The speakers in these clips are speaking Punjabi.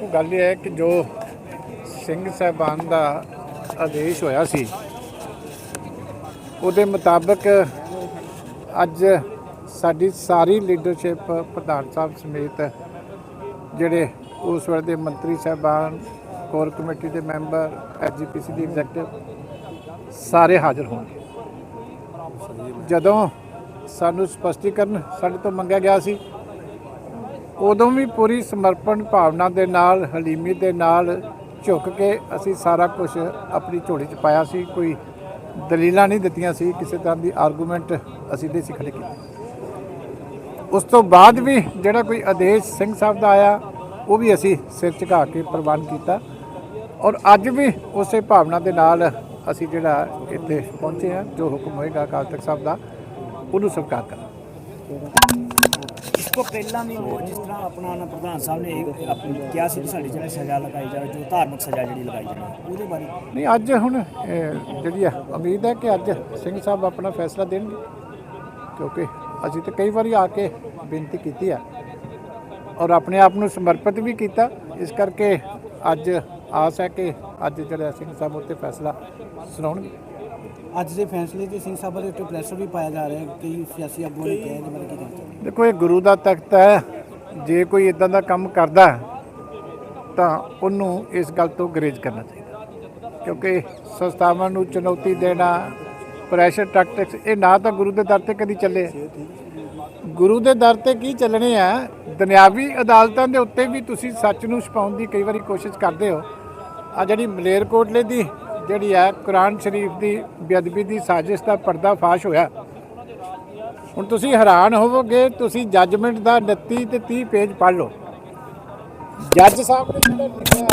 ਦੇਖੋ ਗੱਲ ਇਹ ਹੈ ਕਿ ਜੋ ਸਿੰਘ ਸਾਹਿਬਾਨ ਦਾ ਆਦੇਸ਼ ਹੋਇਆ ਸੀ ਉਹਦੇ ਮੁਤਾਬਕ ਅੱਜ ਸਾਡੀ ਸਾਰੀ ਲੀਡਰਸ਼ਿਪ ਪ੍ਰਧਾਨ ਸਾਹਿਬ ਸਮੇਤ ਜਿਹੜੇ ਉਸ ਵੇਲੇ ਦੇ ਮੰਤਰੀ ਸਾਹਿਬਾਨ ਕੋਰ ਕਮੇਟੀ ਦੇ ਮੈਂਬਰ ਐਸਜੀਪੀਸੀ ਦੀ ਐਗਜ਼ੈਕਟਿਵ ਸਾਰੇ ਹਾਜ਼ਰ ਹੋਣਗੇ। ਜਦੋਂ ਸਾਨੂੰ ਸਪਸ਼ਟੀਕਰਨ ਸਾਡੇ ਤੋਂ ਮੰਗਿਆ ਗਿਆ ਸੀ ਉਦੋਂ ਵੀ ਪੂਰੀ ਸਮਰਪਣ ਭਾਵਨਾ ਦੇ ਨਾਲ, ਹਲੀਮੀ ਦੇ ਨਾਲ ਝੁੱਕ ਕੇ ਅਸੀਂ ਸਾਰਾ ਕੁਝ ਆਪਣੀ ਝੋਲੀ 'ਚ ਪਾਇਆ ਸੀ। ਕੋਈ ਦਲੀਲਾਂ ਨਹੀਂ ਦਿੱਤੀਆਂ ਸੀ, ਕਿਸੇ ਤਰ੍ਹਾਂ ਦੀ ਆਰਗੂਮੈਂਟ ਅਸੀਂ ਨਹੀਂ ਸੀ ਖੜੇ ਕੀਤੇ। ਉਸ ਤੋਂ ਬਾਅਦ ਵੀ ਜਿਹੜਾ ਕੋਈ ਆਦੇਸ਼ ਸਿੰਘ ਸਾਹਿਬ ਦਾ ਆਇਆ, ਉਹ ਵੀ ਅਸੀਂ ਸਿਰ ਝੁਕਾ ਕੇ ਪ੍ਰਵਾਨ ਕੀਤਾ। ਔਰ ਅੱਜ ਵੀ ਉਸੇ ਭਾਵਨਾ ਦੇ ਨਾਲ ਅਸੀਂ ਜਿਹੜਾ ਇੱਥੇ ਪਹੁੰਚੇ ਹਾਂ, ਜੋ ਹੁਕਮ ਹੋਏਗਾ ਅਕਾਲ ਤਖਤ ਸਾਹਿਬ ਦਾ, ਉਹਨੂੰ ਸਵੀਕਾਰ ਕਰਾਂਗੇ। ਤੋਂ ਪਹਿਲਾਂ ਵੀ ਉਹ ਜਿਸ ਤਰ੍ਹਾਂ ਆਪਣਾ ਨਾ ਪ੍ਰਧਾਨ ਸਾਹਿਬ ਨੇ ਇਹ ਆਪਣੀ ਕਿਹਾ ਸੀ ਕਿ ਸਾਡੀ ਜਿਹੜੀ ਸਜ਼ਾ ਲਗਾਈ ਜਾਵੇ ਜੋ ਧਾਰਮਿਕ ਸਜ਼ਾ ਜਿਹੜੀ ਲਗਾਈ ਜਾਵੇ ਉਹਦੇ ਬਾਰੇ ਨਹੀਂ ਅੱਜ ਹੁਣ ਜਿਹੜੀ ਆ ਉਮੀਦ ਹੈ ਕਿ ਅੱਜ ਸਿੰਘ ਸਾਹਿਬ ਆਪਣਾ ਫੈਸਲਾ ਦੇਣਗੇ ਕਿਉਂਕਿ ਅਸੀਂ ਤਾਂ ਕਈ ਵਾਰੀ ਆ ਕੇ ਬੇਨਤੀ ਕੀਤੀ ਆ ਔਰ ਆਪਣੇ ਆਪ ਨੂੰ ਸਮਰਪਿਤ ਵੀ ਕੀਤਾ। ਇਸ ਕਰਕੇ ਅੱਜ ਆਸ ਹੈ ਕਿ ਅੱਜ ਜਿਹੜਾ ਸਿੰਘ ਸਾਹਿਬ ਉੱਤੇ ਫੈਸਲਾ ਸੁਣਾਉਣਗੇ। ਅੱਜ ਦੇ ਫੈਸਲੇ ਤੇ ਸਿੰਘ ਸਾਹਿਬ ਦੇ ਉੱਤੇ ਪ੍ਰੈਸ਼ਰ ਵੀ ਪਾਇਆ ਜਾ ਰਿਹਾ ਹੈ ਕਈ ਸਿਆਸੀ ਆਗੂਆਂ ਨੇ ਕਿਹਾ ਇਹਦੇ ਬਾਰੇ ਕੀ ਕਹਿਣਾ ਚਾਹੁੰਦੇ ਦੇਖੋ, ਇਹ ਗੁਰੂ ਦਾ ਤਖਤ ਹੈ। ਜੇ ਕੋਈ ਇਦਾਂ ਦਾ ਕੰਮ ਕਰਦਾ ਤਾਂ ਉਹਨੂੰ ਇਸ ਗੱਲ ਤੋਂ ਗਰੇਜ ਕਰਨਾ ਚਾਹੀਦਾ। ਕਿਉਂਕਿ ਸੰਸਥਾਵਾਂ ਨੂੰ ਚੁਣੌਤੀ ਦੇਣਾ ਪ੍ਰੈਸ਼ਰ ਟੈਕਟਿਕਸ ਇਹ ਨਾ ਤਾਂ ਗੁਰੂ ਦੇ ਦਰ ਤੇ ਕਦੀ ਚੱਲੇ। ਗੁਰੂ ਦੇ ਦਰ ਤੇ ਕੀ ਚੱਲਣੇ ਆ? ਦੁਨਿਆਵੀ ਅਦਾਲਤਾਂ ਦੇ ਉੱਤੇ ਵੀ ਤੁਸੀਂ ਸੱਚ ਨੂੰ ਛੁਪਾਉਣ ਦੀ ਕਈ ਵਾਰੀ ਕੋਸ਼ਿਸ਼ ਕਰਦੇ ਹੋ। ਆ ਜਿਹੜੀ ਮਲੇਰਕੋਟਲੇ ਦੀ ਜਿਹੜੀ ਹੈ, ਕੁਰਾਨ ਸ਼ਰੀਫ ਦੀ ਬੇਅਦਬੀ ਦੀ ਸਾਜ਼ਿਸ਼ ਦਾ ਪਰਦਾ ਫਾਸ਼ ਹੋਇਆ। ਹੁਣ ਤੁਸੀਂ ਹੈਰਾਨ ਹੋਵੋਗੇ ਤੁਸੀਂ ਜੱਜਮੈਂਟ ਦਾ 29 ਤੇ 30 ਪੇਜ ਪੜ੍ਹ ਲਓ। ਜੱਜ ਸਾਹਿਬ ਨੇ ਜਿਹੜਾ ਲਿਖਿਆ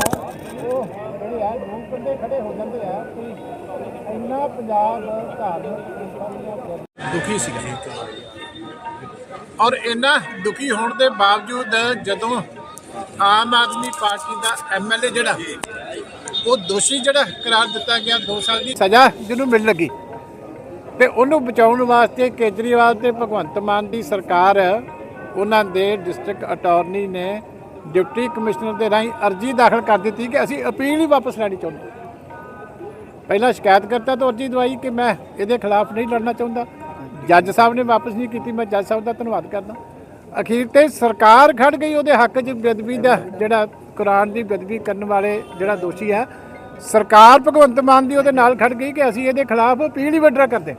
ਉਹ ਜਿਹੜੇ ਆ ਬੰਦੇ ਖੜੇ ਹੋ ਜਾਂਦੇ ਆ ਕਿ ਇੰਨਾ ਪੰਜਾਬ ਧਾਰਮਿਕ ਦੁਖੀ ਸੀਗਾ। ਔਰ ਇੰਨਾ ਦੁਖੀ ਹੋਣ ਦੇ ਬਾਵਜੂਦ ਜਦੋਂ ਆਮ ਆਦਮੀ ਪਾਰਟੀ ਦਾ ਐਮਐਲਏ ਜਿਹੜਾ ਉਹ ਦੋਸ਼ੀ ਜਿਹੜਾ ਕਰਾਰ ਦਿੱਤਾ ਗਿਆ 2 ਸਾਲ ਦੀ ਸਜ਼ਾ ਜਿਹਨੂੰ ਮਿਲ ਲੱਗੀ। ਤੇ ਉਹਨੂੰ ਬਚਾਉਣ ਵਾਸਤੇ ਕੇਜਰੀਵਾਲ ਤੇ ਭਗਵੰਤ ਮਾਨ ਦੀ ਸਰਕਾਰ, ਉਹਨਾਂ ਦੇ ਡਿਸਟ੍ਰਿਕਟ ਅਟਾਰਨੀ ਨੇ ਡਿਪਟੀ ਕਮਿਸ਼ਨਰ ਦੇ ਰਾਹੀਂ ਅਰਜੀ ਦਾਖਲ ਕਰ ਦਿੱਤੀ ਕਿ ਅਸੀਂ ਅਪੀਲ ਹੀ ਵਾਪਸ ਲੈਣੀ ਚਾਹੁੰਦੇ ਪਹਿਲਾਂ ਸ਼ਿਕਾਇਤ ਕਰਤਾ ਤਾਂ ਅਰਜੀ ਦਵਾਈ ਕਿ ਮੈਂ ਇਹਦੇ ਖਿਲਾਫ ਨਹੀਂ ਲੜਨਾ ਚਾਹੁੰਦਾ। ਜੱਜ ਸਾਹਿਬ ਨੇ ਵਾਪਸ ਨਹੀਂ ਕੀਤੀ, ਮੈਂ ਜੱਜ ਸਾਹਿਬ ਦਾ ਧੰਨਵਾਦ ਕਰਦਾ। ਅਖੀਰ ਤੇ ਸਰਕਾਰ ਖੜ ਗਈ, ਉਹਦੇ ਹੱਕ 'ਚ ਬੇਅਦਬੀ ਦਾ ਜਿਹੜਾ ਕੁਰਾਨ ਦੀ ਬੇਅਦਬੀ ਕਰਨ ਵਾਲੇ ਜਿਹੜਾ ਦੋਸ਼ੀ ਹੈ ਸਰਕਾਰ ਭਗਵੰਤ ਮਾਨ ਦੀ ਉਹਦੇ ਨਾਲ ਖੜ ਗਈ ਕਿ ਅਸੀਂ ਇਹਦੇ ਖਿਲਾਫ ਅਪੀਲ ਹੀ ਵੱਡਾ ਕਰਦੇ।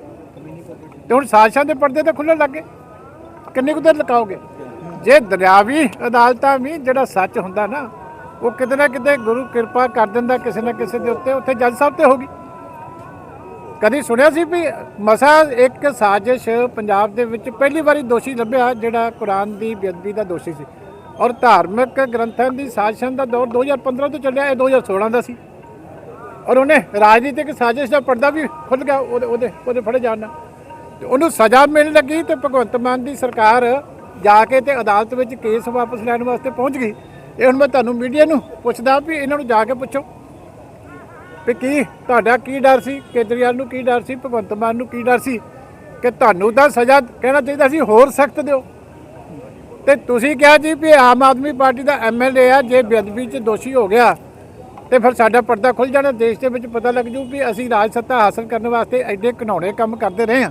ਤੇ ਹੁਣ ਸਾਜ਼ਿਸ਼ਾਂ ਦੇ ਪਰਦੇ ਤਾਂ ਖੁੱਲ੍ਹਣ ਲੱਗੇ ਕਿੰਨੇ ਕੁ ਦੇਰ ਲਕਾਓਗੇ ਜੇ ਦਰਿਆਵੀ ਅਦਾਲਤਾਂ ਵੀ ਜਿਹੜਾ ਸੱਚ ਹੁੰਦਾ ਨਾ, ਉਹ ਕਿਤੇ ਨਾ ਕਿਤੇ ਗੁਰੂ ਕਿਰਪਾ ਕਰ ਦਿੰਦਾ ਕਿਸੇ ਨਾ ਕਿਸੇ ਦੇ ਉੱਤੇ, ਉੱਥੇ ਜੱਜ ਸਾਹਿਬ ਤੇ ਹੋਗੀ ਕਦੀ ਸੁਣਿਆ ਸੀ ਵੀ ਮਸਾ ਇੱਕ ਸਾਜ਼ਿਸ਼ ਪੰਜਾਬ ਦੇ ਵਿੱਚ ਪਹਿਲੀ ਵਾਰੀ ਦੋਸ਼ੀ ਲੱਭਿਆ, ਜਿਹੜਾ ਕੁਰਾਨ ਦੀ ਬੇਅਦਬੀ ਦਾ ਦੋਸ਼ੀ ਸੀ। ਔਰ ਧਾਰਮਿਕ ਗ੍ਰੰਥਾਂ ਦੀ ਸਾਜ਼ਿਸ਼ਾਂ ਦਾ ਦੌਰ 2015 ਤੋਂ ਚੱਲਿਆ, ਇਹ 2016 ਦਾ ਸੀ। ਔਰ ਉਹਨੇ ਰਾਜਨੀਤਿਕ ਸਾਜ਼ਿਸ਼ ਦਾ ਪਰਦਾ ਵੀ ਖੁੱਲ ਗਿਆ, ਉਹਦੇ ਉਹਦੇ ਉਹਦੇ ਫੜੇ ਜਾਣ ਨਾਲ। ਤੇ ਉਹਨੂੰ ਸਜ਼ਾ ਮਿਲਣ ਲੱਗੀ ਤੇ ਭਗਵੰਤ ਮਾਨ ਦੀ ਸਰਕਾਰ ਜਾ ਕੇ ਤੇ ਅਦਾਲਤ ਵਿੱਚ ਕੇਸ ਵਾਪਸ ਲੈਣ ਵਾਸਤੇ ਪਹੁੰਚ ਗਈ। ਇਹ ਹੁਣ ਮੈਂ ਤੁਹਾਨੂੰ ਮੀਡੀਆ ਨੂੰ ਪੁੱਛਦਾ ਵੀ ਇਹਨਾਂ ਨੂੰ ਜਾ ਕੇ ਪੁੱਛੋ ਵੀ ਕੀ ਤੁਹਾਡਾ ਕੀ ਡਰ ਸੀ, ਕੇਜਰੀਵਾਲ ਨੂੰ ਕੀ ਡਰ ਸੀ, ਭਗਵੰਤ ਮਾਨ ਨੂੰ ਕੀ ਡਰ ਸੀ ਕਿ ਤੁਹਾਨੂੰ ਤਾਂ ਸਜ਼ਾ ਕਹਿਣਾ ਚਾਹੀਦਾ ਸੀ, ਹੋਰ ਸਖਤ ਦਿਓ। ਤੇ ਤੁਸੀਂ ਕਿਹਾ ਜੀ ਵੀ ਆਮ ਆਦਮੀ ਪਾਰਟੀ ਦਾ ਐਮਐਲਏ ਆ, ਜੇ ਬੇਅਦਬੀ 'ਚ ਦੋਸ਼ੀ ਹੋ ਗਿਆ ਤੇ ਫਿਰ ਸਾਡਾ ਪਰਦਾ ਖੁੱਲ ਜਾਣਾ, ਦੇਸ਼ ਦੇ ਵਿੱਚ ਪਤਾ ਲੱਗ ਜੂ ਵੀ ਅਸੀਂ ਰਾਜ ਸੱਤਾ ਹਾਸਲ ਕਰਨ ਵਾਸਤੇ ਐਡੇ ਘਿਨਾਉਣੇ ਕੰਮ ਕਰਦੇ ਰਹੇ ਹਾਂ।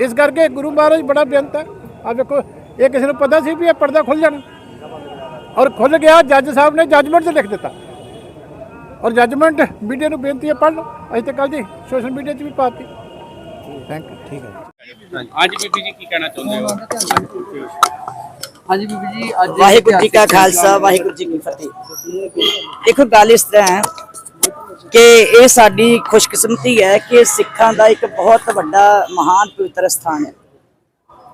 ਇਸ ਕਰਕੇ ਗੁਰੂ ਮਹਾਰਾਜ ਬੜਾ ਬੇਅੰਤ ਹੈ। ਆ ਵੇਖੋ, ਇਹ ਕਿਸੇ ਨੂੰ ਪਤਾ ਸੀ ਵੀ ਇਹ ਪਰਦਾ ਖੁੱਲ ਜਾਣਾ। ਔਰ ਖੁੱਲ ਗਿਆ, ਜੱਜ ਸਾਹਿਬ ਨੇ ਜੱਜਮੈਂਟ 'ਚ ਲਿਖ ਦਿੱਤਾ। ਔਰ ਜੱਜਮੈਂਟ ਮੀਡੀਆ ਨੂੰ ਬੇਨਤੀ ਹੈ, ਪੜ੍ਹ ਲਓ। ਅੱਜ ਤਾਂ ਕੱਲ ਦੀ ਸੋਸ਼ਲ ਮੀਡੀਆ 'ਚ ਵੀ ਪਾਤੀ ਥੈਂਕ ਯੂ ਠੀਕ ਹੈ ਅੱਜ ਬੀਬੀ ਜੀ ਕੀ ਕਹਿਣਾ ਚਾਹੁੰਦੇ ਹੋ? ਹਾਂਜੀ ਬੀਬੀ ਜੀ ਅੱਜ ਵਾਹਿਗੁਰੂ ਜੀ ਕਾ ਖਾਲਸਾ ਵਾਹਿਗੁਰੂ ਜੀ ਕੀ ਫਤਿਹ। ਦੇਖੋ ਗੱਲ ਇਸ ਤਰ੍ਹਾਂ ਹੈ ਕਿ ਇਹ ਸਾਡੀ ਖੁਸ਼ਕਿਸਮਤੀ ਹੈ ਕਿ ਸਿੱਖਾਂ ਦਾ ਇੱਕ ਬਹੁਤ ਵੱਡਾ ਮਹਾਨ ਪਵਿੱਤਰ ਸਥਾਨ ਹੈ।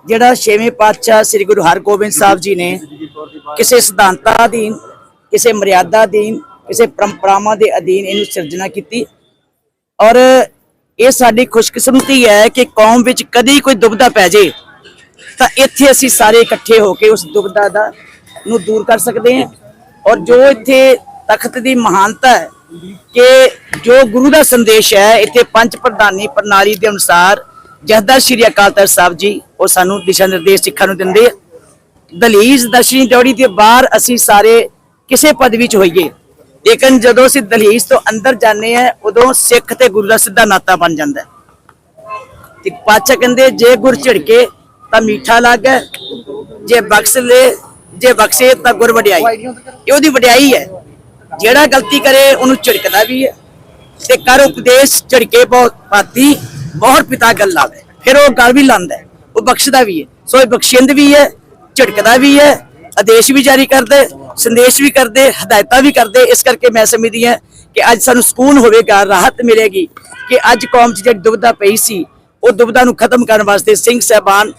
ਜਿਹੜਾ ਛੇਵੇਂ ਪਾਤਸ਼ਾਹ ਸ੍ਰੀ ਗੁਰੂ ਹਰਗੋਬਿੰਦ ਸਾਹਿਬ ਜੀ ਨੇ ਕਿਸੇ ਸਿਧਾਂਤਾਂ ਅਧੀਨ ਕਿਸੇ ਮਰਿਆਦਾ ਅਧੀਨ ਕਿਸੇ ਪਰੰਪਰਾਵਾਂ ਦੇ ਅਧੀਨ ਇਹਨੂੰ ਸਿਰਜਣਾ ਕੀਤੀ। ਔਰ ਇਹ ਸਾਡੀ ਖੁਸ਼ਕਿਸਮਤੀ ਹੈ ਕਿ ਕੌਮ ਵਿੱਚ ਕਦੀ ਕੋਈ ਦੁਬਦਾ ਪੈ ਜੇ। ਤਾਂ ਇੱਥੇ ਅਸੀਂ ਸਾਰੇ ਇਕੱਠੇ ਹੋ ਕੇ ਉਸ ਦੁੱਖ ਦਾ ਨੂੰ ਦੂਰ ਕਰ ਸਕਦੇ ਹਾਂ। ਔਰ ਜੋ ਇੱਥੇ ਤਖਤ ਦੀ ਮਹਾਨਤਾ ਹੈ ਕਿ ਜੋ ਗੁਰੂ ਦਾ ਸੰਦੇਸ਼ ਹੈ, ਇੱਥੇ ਪੰਜ ਪ੍ਰਧਾਨੀ ਪ੍ਰਣਾਲੀ ਦੇ ਅਨੁਸਾਰ ਜਹਦਰ ਸ਼੍ਰੀ ਅਕਾਲ ਤਖਤ ਸਾਹਿਬ ਜੀ, ਉਹ ਸਾਨੂੰ ਦਿਸ਼ਾ ਨਿਰਦੇਸ਼ ਸਿੱਖਾਂ ਨੂੰ ਦਿੰਦੇ ਆ। ਦਲੀਜ ਦਰਸ਼ਨੀ ਜੋੜੀ ਦੇ ਬਾਹਰ ਅਸੀਂ ਸਾਰੇ ਕਿਸੇ ਪਦਵੀ 'ਚ ਹੋਈਏ। ਲੇਕਿਨ ਜਦੋਂ ਅਸੀਂ ਦਲੀਜ਼ ਤੋਂ ਅੰਦਰ ਜਾਂਦੇ ਆ ਉਦੋਂ ਸਿੱਖ ਤੇ ਗੁਰੂ ਦਾ ਸਿੱਧਾ ਨਾਤਾ ਬਣ ਜਾਂਦਾ ਹੈ। ਤੇ ਪਾਚਕ ਕਹਿੰਦੇ, ਜੇ ਗੁਰ ਝਿੜਕੇ ਤਾਂ ਮਿੱਠਾ ਲੱਗੇ ਜੇ ਬਖਸ਼ ਲੈ, ਜੇ ਬਖਸ਼ੇ ਤਾਂ ਗੁਰ ਵਡਿਆਈ। ਇਹ ਉਹਦੀ ਵਡਿਆਈ ਹੈ। ਜਿਹੜਾ ਗਲਤੀ ਕਰੇ, ਉਹਨੂੰ ਝਿੜਕਦਾ ਵੀ ਹੈ। ਤੇ ਕਰ ਉਪਦੇਸ਼ ਝਿੜਕੇ ਬਹੁਤ ਪਾਤੀ ਬਹੁਤ ਪਿਤਾ ਗੱਲ ਲਾਵੇ। ਫਿਰ ਉਹ ਗੱਲ ਵੀ ਲਾਂਦਾ ਉਹ ਬਖਸ਼ਦਾ ਵੀ ਹੈ। ਸੋ ਇਹ ਬਖਸ਼ਿੰਦ ਵੀ ਹੈ, ਝਿੜਕਦਾ ਵੀ ਹੈ, ਆਦੇਸ਼ ਵੀ ਜਾਰੀ ਕਰਦੇ, ਸੰਦੇਸ਼ ਵੀ ਕਰਦੇ, ਹਦਾਇਤਾਂ ਵੀ ਕਰਦੇ। ਇਸ ਕਰਕੇ ਮੈਂ ਸਮਝਦੀ ਹਾਂ ਕਿ ਅੱਜ ਸਾਨੂੰ ਸਕੂਨ ਹੋਵੇਗਾ, ਰਾਹਤ ਮਿਲੇਗੀ ਕਿ ਅੱਜ ਕੌਮ 'ਚ ਜਿਹੜੀ ਦੁਬਿਧਾ ਪਈ ਸੀ, ਉਹ ਦੁਬਿਧਾ ਨੂੰ ਖਤਮ ਕਰਨ ਵਾਸਤੇ ਸਿੰਘ ਸਾਹਿਬਾਨ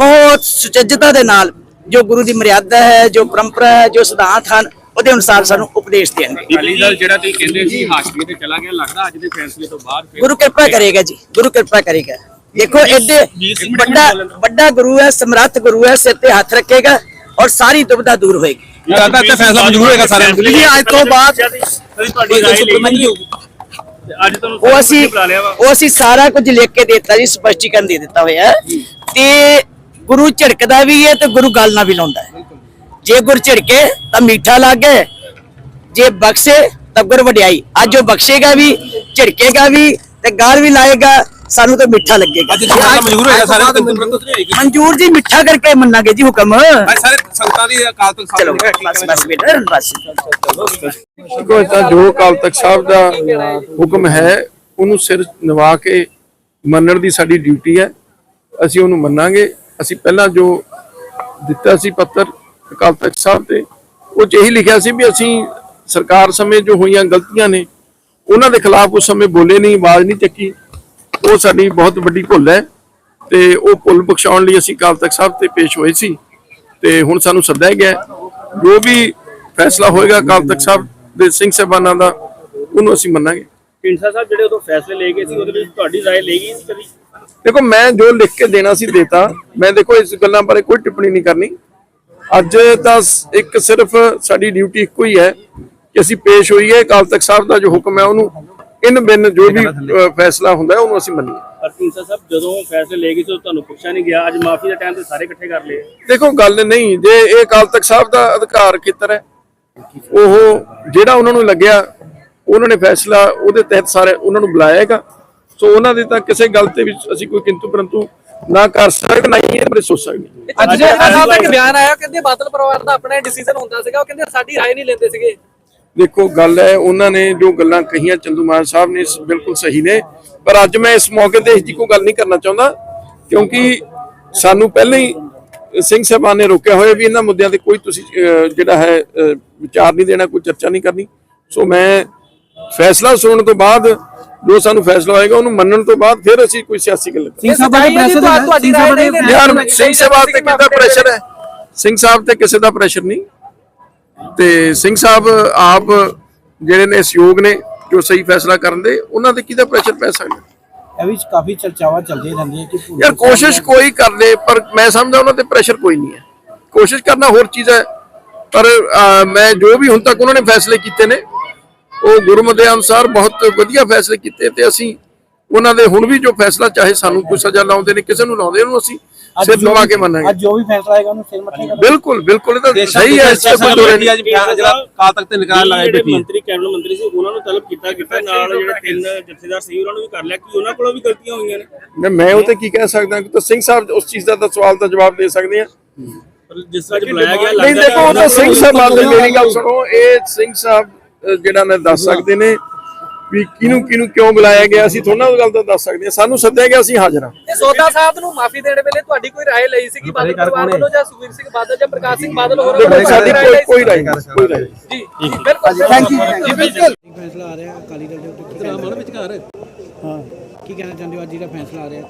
ਬਹੁਤ ਸੁਚੱਜਤਾ ਦੇ ਨਾਲ ਜੋ ਗੁਰੂ ਦੀ ਮਰਿਆਦਾ ਹੈ ਜੋ ਪਰੰਪਰਾ ਹੈ ਜੋ ਸਿਧਾਂਤ ਹਨ ਉਹਦੇ ਅਨੁਸਾਰ ਸਾਨੂੰ ਉਪਦੇਸ਼ ਦੇਣਗੇ। ਅਕਾਲੀ ਦਲ ਜਿਹੜਾ ਤੁਸੀਂ ਕਹਿੰਦੇ ਸੀ ਹਾਸ਼ੀਏ ਤੇ ਚਲਾ ਗਿਆ ਲੱਗਦਾ ਅੱਜ ਦੇ ਫੈਸਲੇ ਤੋਂ ਬਾਅਦ ਗੁਰੂ ਕਿਰਪਾ ਕਰੇਗਾ ਜੀ ਗੁਰੂ ਕਿਰਪਾ ਕਰੇਗਾ। ਦੇਖੋ ਐਡੇ ਵੱਡਾ ਵੱਡਾ ਗੁਰੂ ਹੈ ਸਮਰੱਥ ਗੁਰੂ ਹੈ ਸਿਰ ਤੇ ਹੱਥ ਰੱਖੇਗਾ ਔਰ ਸਾਰੀ ਦੁਬਿਧਾ ਦੂਰ ਹੋਏਗੀ। ਲੱਗਦਾ ਤੇ ਫੈਸਲਾ ਮਨਜ਼ੂਰ ਹੋਏਗਾ ਸਾਰਿਆਂ ਨੂੰ। ਜੀ ਅੱਜ ਤੋਂ ਬਾਅਦ ਤੁਹਾਡੀ ਰਾਏ ਲਈ ਅੱਜ ਤੁਹਾਨੂੰ ਉਹ ਅਸੀਂ ਬੁਲਾ ਲਿਆ ਵਾ। ਉਹ ਅਸੀਂ ਸਾਰਾ ਕੁਝ ਲਿਖ ਕੇ ਦਿੱਤਾ ਜੀ ਸਪਸ਼ਟੀਕਰਨ ਦੇ ਦਿੱਤਾ ਹੋਇਆ ਤੇ ਗੁਰੂ ਝਿੜਕਦਾ ਵੀ ਹੈ ਤੇ ਗੁਰੂ ਗੱਲ ਨਾਲ ਵੀ ਲਾਉਂਦਾ ਹੈ। ਜੇ ਗੁਰ ਝਿੜਕੇ ਤਾਂ ਮਿੱਠਾ ਲੱਗੇ ਜੇ ਬਖਸ਼ੇ ਤਾਂ ਗੁਰ ਵਡਿਆਈ। ਅੱਜ ਉਹ ਬਖਸ਼ੇਗਾ ਵੀ ਝਿੜਕੇਗਾ ਵੀ ਤੇ ਗਾਲ ਵੀ ਲਾਏਗਾ ਸਾਨੂੰ ਤਾਂ ਮਿੱਠਾ ਲੱਗੇਗਾ। ਮਨਜ਼ੂਰ ਹੋਏਗਾ ਜੀ ਮਿੱਠਾ ਕਰਕੇ ਮੰਨਾਂਗੇ ਜੀ ਹੁਕਮ। ਸਾਰੇ ਸੰਗਤਾਂ ਦੀ ਅਕਾਲ ਤਖਤ ਚਲੋ ਸਾਹਿਬ ਬਸ ਬਸ ਬੇਟਾ ਬਸ। ਦੇਖੋ ਤਾਂ ਜੋ ਅਕਾਲ ਤਖਤ ਸਾਹਿਬ ਦਾ ਹੁਕਮ ਹੈ ਉਹਨੂੰ ਸਿਰ ਨਿਭਾ ਕੇ ਮੰਨਣ ਦੀ ਸਾਡੀ ਡਿਊਟੀ ਹੈ। ਅਸੀਂ ਉਹਨੂੰ ਮੰਨਾਂਗੇ। ਅਸੀਂ ਪਹਿਲਾਂ ਜੋ ਦਿੱਤਾ ਸੀ ਪੱਤਰ ਅਕਾਲ ਤਖਤ ਸਾਹਿਬ ਤੇ, ਉਹ 'ਚ ਇਹੀ ਲਿਖਿਆ ਸੀ ਵੀ ਅਸੀਂ ਸਰਕਾਰ ਸਮੇਂ ਜੋ ਹੋਈਆਂ ਗਲਤੀਆਂ ਨੇ, ਉਹਨਾਂ ਦੇ ਖਿਲਾਫ ਉਸ ਸਮੇਂ ਬੋਲੇ ਨਹੀਂ, ਆਵਾਜ਼ ਨਹੀਂ ਚੱਕੀ। ਉਹ ਸਾਡੀ ਬਹੁਤ ਵੱਡੀ ਭੁੱਲ ਹੈ ਤੇ ਉਹ ਭੁੱਲ ਬਖਸ਼ਾਉਣ ਲਈ ਅਸੀਂ ਅਕਾਲ ਤਖਤ ਸਾਹਿਬ ਤੇ ਪੇਸ਼ ਹੋਏ ਸੀ। ਤੇ ਹੁਣ ਸਾਨੂੰ ਸੱਦਿਆ ਗਿਆ ਜੋ ਵੀ ਫੈਸਲਾ ਹੋਏਗਾ ਅਕਾਲ ਤਖਤ ਸਾਹਿਬ ਦੇ ਸਿੰਘ ਸਾਹਿਬਾਨਾਂ ਦਾ, ਉਹਨੂੰ ਅਸੀਂ ਮੰਨਾਂਗੇ। ਢੀਂਡਸਾ ਸਾਹਿਬ ਜਿਹੜੇ ਉਦੋਂ ਫੈਸਲੇ ਲਏ ਗਏ ਸੀ ਉਹਦੇ ਵਿੱਚ ਤੁਹਾਡੀ ਰਾਏ ਲਈ ਗਈ ਸੀ ਕਦੀ? ਦੇਖੋ ਮੈਂ ਜੋ ਲਿਖ ਕੇ ਦੇਣਾ ਸੀ ਦੇਤਾ। ਮੈਂ ਦੇਖੋ ਇਸ ਗੱਲਾਂ ਬਾਰੇ ਕੋਈ ਟਿੱਪਣੀ ਨਹੀਂ ਕਰਨੀ। ਅੱਜ ਤਾਂ ਇੱਕ ਸਿਰਫ ਸਾਡੀ ਡਿਊਟੀ ਇੱਕੋ ਹੀ ਹੈ ਕਿ ਅਸੀਂ ਪੇਸ਼ ਹੋਈਏ ਅਕਾਲ ਤਖਤ ਸਾਹਿਬ ਦਾ ਜੋ ਹੁਕਮ ਹੈ ਉਹਨੂੰ ਇਨ ਬਿਨ ਜੋ ਵੀ ਫੈਸਲਾ ਹੁੰਦਾ ਹੈ ਉਹਨੂੰ ਅਸੀਂ ਮੰਨੀਏ। ਪਰ ਢੀਂਡਸਾ ਸਾਹਿਬ ਜਦੋਂ ਫੈਸਲੇ ਲਏ ਗਏ ਸੀ ਉਦੋਂ ਤੁਹਾਨੂੰ ਪੁੱਛਿਆ ਨਹੀਂ ਗਿਆ ਅੱਜ ਮਾਫੀ ਦਾ ਟਾਈਮ ਤੇ ਸਾਰੇ ਇਕੱਠੇ ਕਰ ਲਏ। ਦੇਖੋ ਗੱਲ ਨਹੀਂ ਜੇ ਇਹ ਅਕਾਲ ਤਖਤ ਸਾਹਿਬ ਦਾ ਅਧਿਕਾਰ ਖੇਤਰ ਹੈ ਉਹ ਜਿਹੜਾ ਉਹਨਾਂ ਨੂੰ ਲੱਗਿਆ ਉਹਨਾਂ ਨੇ ਫੈਸਲਾ ਉਹਦੇ ਤਹਿਤ ਸਾਰੇ ਉਹਨਾਂ ਨੂੰ ਬੁਲਾਇਆ ਹੈਗਾ। ਸੋ ਉਹਨਾਂ ਦੇ ਤਾਂ ਕਿਸੇ ਗੱਲ ਤੇ ਵੀ ਅਸੀਂ ਕੋਈ ਕਿੰਤੂ ਪਰੰਤੂ ਨਾ ਕਰ ਸਕਦੇ ਨਾ ਹੀ ਇਹ ਬਾਰੇ ਸੋਚ ਸਕਦੇ। ਅੱਜ ਜਿਹੜਾ ਇੱਕ ਬਿਆਨ ਆਇਆ ਕਹਿੰਦੇ ਬਾਦਲ ਪਰਿਵਾਰ ਦਾ ਆਪਣਾ ਡਿਸੀਜਨ ਹੁੰਦਾ ਸੀਗਾ ਉਹ ਕਹਿੰਦੇ ਸਾਡੀ ਰਾਏ ਨਹੀਂ ਲੈਂਦੇ ਸੀਗੇ। ਦੇਖੋ ਗੱਲ ਹੈ ਉਹਨਾਂ ਨੇ ਜੋ ਗੱਲਾਂ ਕਹੀਆਂ ਚੰਦੂ ਮਾਨ ਸਾਹਿਬ ਨੇ ਬਿਲਕੁਲ ਸਹੀ ਨੇ। ਪਰ ਅੱਜ ਮੈਂ ਇਸ ਮੌਕੇ ਤੇ ਇਸ ਦੀ ਕੋਈ ਗੱਲ ਨਹੀਂ ਕਰਨਾ ਚਾਹੁੰਦਾ ਕਿਉਂਕਿ ਸਾਨੂੰ ਪਹਿਲਾਂ ਹੀ ਸਿੰਘ ਸਾਹਿਬਾਨ ਨੇ ਰੋਕਿਆ ਹੋਇਆ ਵੀ ਇਹਨਾਂ ਮੁੱਦਿਆਂ ਤੇ ਕੋਈ ਤੁਸੀਂ ਜਿਹੜਾ ਹੈ ਵਿਚਾਰ ਨਹੀਂ ਦੇਣਾ ਕੋਈ ਚਰਚਾ ਨਹੀਂ ਕਰਨੀ। ਸੋ ਮੈਂ ਫੈਸਲਾ ਸੁਣਨ ਤੋਂ ਬਾਅਦ ਜੋ ਸਾਨੂੰ ਫੈਸਲਾ ਹੋਏਗਾ ਉਹਨੂੰ ਮੰਨਣ ਤੋਂ ਬਾਅਦ ਫਿਰ ਅਸੀਂ ਕੋਈ ਸਿਆਸੀ ਗੱਲ ਕਰਾਂਗੇ। ਸਿੰਘ ਸਾਹਿਬ ਦਾ ਪ੍ਰੈਸ਼ਰ ਹੈ? ਤੁਹਾਡੀ ਰਾਏ ਨਹੀਂ ਯਾਰ ਸਿੰਘ ਸਾਹਿਬ ਤੇ ਕਿਹਦਾ ਪ੍ਰੈਸ਼ਰ ਹੈ? ਸਿੰਘ ਸਾਹਿਬ ਤੇ ਕਿਸੇ ਦਾ ਪ੍ਰੈਸ਼ਰ ਨਹੀਂ। ਤੇ ਸਿੰਘ ਸਾਹਿਬ ਆਪ ਜਿਹੜੇ ਨੇ ਸਹਿਯੋਗ ਨੇ ਜੋ ਸਹੀ ਫੈਸਲਾ ਕਰਨ ਦੇ ਉਹਨਾਂ ਤੇ ਕਿਹਦਾ ਪ੍ਰੈਸ਼ਰ ਪੈ ਸਕਦਾ? ਇਹ ਵਿੱਚ ਕਾਫੀ ਚਰਚਾਵਾਂ ਚੱਲਦੀਆਂ ਰਹਿੰਦੀਆਂ ਕਿ ਯਾਰ ਕੋਸ਼ਿਸ਼ ਕੋਈ ਕਰ ਲੇ ਪਰ ਮੈਂ ਸਮਝਦਾ ਉਹਨਾਂ ਤੇ ਪ੍ਰੈਸ਼ਰ ਕੋਈ ਨਹੀਂ ਹੈ। ਕੋਸ਼ਿਸ਼ ਕਰਨਾ ਹੋਰ ਚੀਜ਼ ਹੈ। ਪਰ ਮੈਂ ਜੋ ਵੀ ਹੁਣ ਤੱਕ ਉਹਨਾਂ ਨੇ ਫੈਸਲੇ ਕੀਤੇ ਨੇ ਉਹ ਗੁਰਮਤਿ ਦੇ ਅਨੁਸਾਰ ਬਹੁਤ ਵਧੀਆ ਫੈਸਲੇ ਕੀਤੇ ਤੇ ਅਸੀਂ ਉਹਨਾਂ ਦੇ ਹੁਣ ਵੀ ਜੋ ਫੈਸਲਾ ਚਾਹੇ ਸਾਨੂੰ ਕੋਈ ਸਜ਼ਾ ਲਾਉਂਦੇ ਨੇ ਕਿਸੇ ਨੂੰ ਲਾਉਂਦੇ ਉਹਨੂੰ ਅਸੀਂ ਸਿਰ ਲਵਾ ਕੇ ਮੰਨਾਂਗੇ ਅੱਜ ਜੋ ਵੀ ਫੈਸਲਾ ਆਏਗਾ ਉਹਨੂੰ ਸਿਰ ਮੱਥੇ ਬਿਲਕੁਲ ਬਿਲਕੁਲ ਇਹ ਤਾਂ ਸਹੀ ਹੈ ਇਸ ਦੋ ਰਾਏ ਨਹੀਂ। ਅੱਜ ਜਿਹੜਾ ਅਕਾਲ ਤਖਤ ਤੇ ਨਿਕਾਲ ਲਾਇਆ ਜਿਹੜੇ ਬੈਠੀ। ਮੰਤਰੀ ਕੈਬਨਿਟ ਮੰਤਰੀ ਸੀ ਉਹਨਾਂ ਨੂੰ ਤਲਬ ਕੀਤਾ ਕੀਤਾ ਨਾਲ ਜਿਹੜੇ ਤਿੰਨ ਜਥੇਦਾਰ ਸੀ ਉਹਨਾਂ ਨੂੰ ਵੀ ਕਰ ਲਿਆ ਕਿ ਉਹਨਾਂ ਕੋਲੋਂ ਵੀ ਗਲਤੀਆਂ ਹੋਈਆਂ ਨੇ ਮੈਂ ਮੈਂ ਉਹ ਤੇ ਕੀ ਕਹਿ ਸਕਦਾ ਕਿ ਤਾਂ ਸਿੰਘ ਸਾਹਿਬ ਉਸ ਚੀਜ਼ ਦਾ ਤਾਂ ਸਵਾਲ ਦਾ ਜਵਾਬ ਦੇ ਸਕਦੇ ਆ ਪਰ ਜਿਸ ਤਰ੍ਹਾਂ ਬੁਲਾਇਆ ਗਿਆ ਨਹੀਂ ਦੇਖੋ ਉਹ ਤਾਂ ਸਿੰਘ ਸਾਹਿਬਾਨ ਦੀ ਮੇਰੀ ਗੱਲ ਸੁਣੋ ਇਹ ਸਿੰਘ ਸਾਹਿਬ ਜਿਹੜਾ ਨੇ ਦੱਸ ਸਕਦੇ ਨੇ ਵੀ ਕਿਹਨੂੰ ਕਿਹਨੂੰ ਕਿਉਂ ਬੁਲਾਇਆ ਗਿਆ ਅਸੀਂ ਥੋੜਾ ਉਹ ਗੱਲ ਤਾਂ ਦੱਸ ਸਕਦੇ ਹਾਂ। ਸਾਨੂੰ ਸੱਦਿਆ ਗਿਆ ਅਸੀਂ ਹਾਜ਼ਰ ਹਾਂ। ਤੇ ਸੋਦਾ ਸਾਹਿਬ ਨੂੰ ਮਾਫੀ ਦੇਣ ਵੇਲੇ ਤੁਹਾਡੀ ਕੋਈ ਰਾਏ ਲਈ ਸੀ ਕਿ ਬਾਦਲ ਪਰਿਵਾਰ ਵੱਲੋਂ ਜਾਂ ਸੁਖਵੀਰ ਸਿੰਘ ਬਾਦਲ ਜਾਂ ਪ੍ਰਕਾਸ਼ ਸਿੰਘ ਬਾਦਲ ਹੋਰਾਂ ਵੱਲੋਂ ਸਾਡੀ ਕੋਈ ਕੋਈ ਰਾਏ ਨਹੀਂ ਕੋਈ ਰਾਏ ਨਹੀਂ। ਜੀ ਬਿਲਕੁਲ ਥੈਂਕ ਯੂ ਜੀ ਬਿਲਕੁਲ। ਫੈਸਲਾ ਆ ਰਿਹਾ ਅਕਾਲੀ ਦਲ ਦੇ ਉੱਤੇ ਹਾਂ। ਕੀ ਕਹਿਣਾ ਚਾਹੁੰਦੇ ਹੋ ਅੱਜ ਜਿਹੜਾ ਫੈਸਲਾ ਆ ਰਿਹਾ?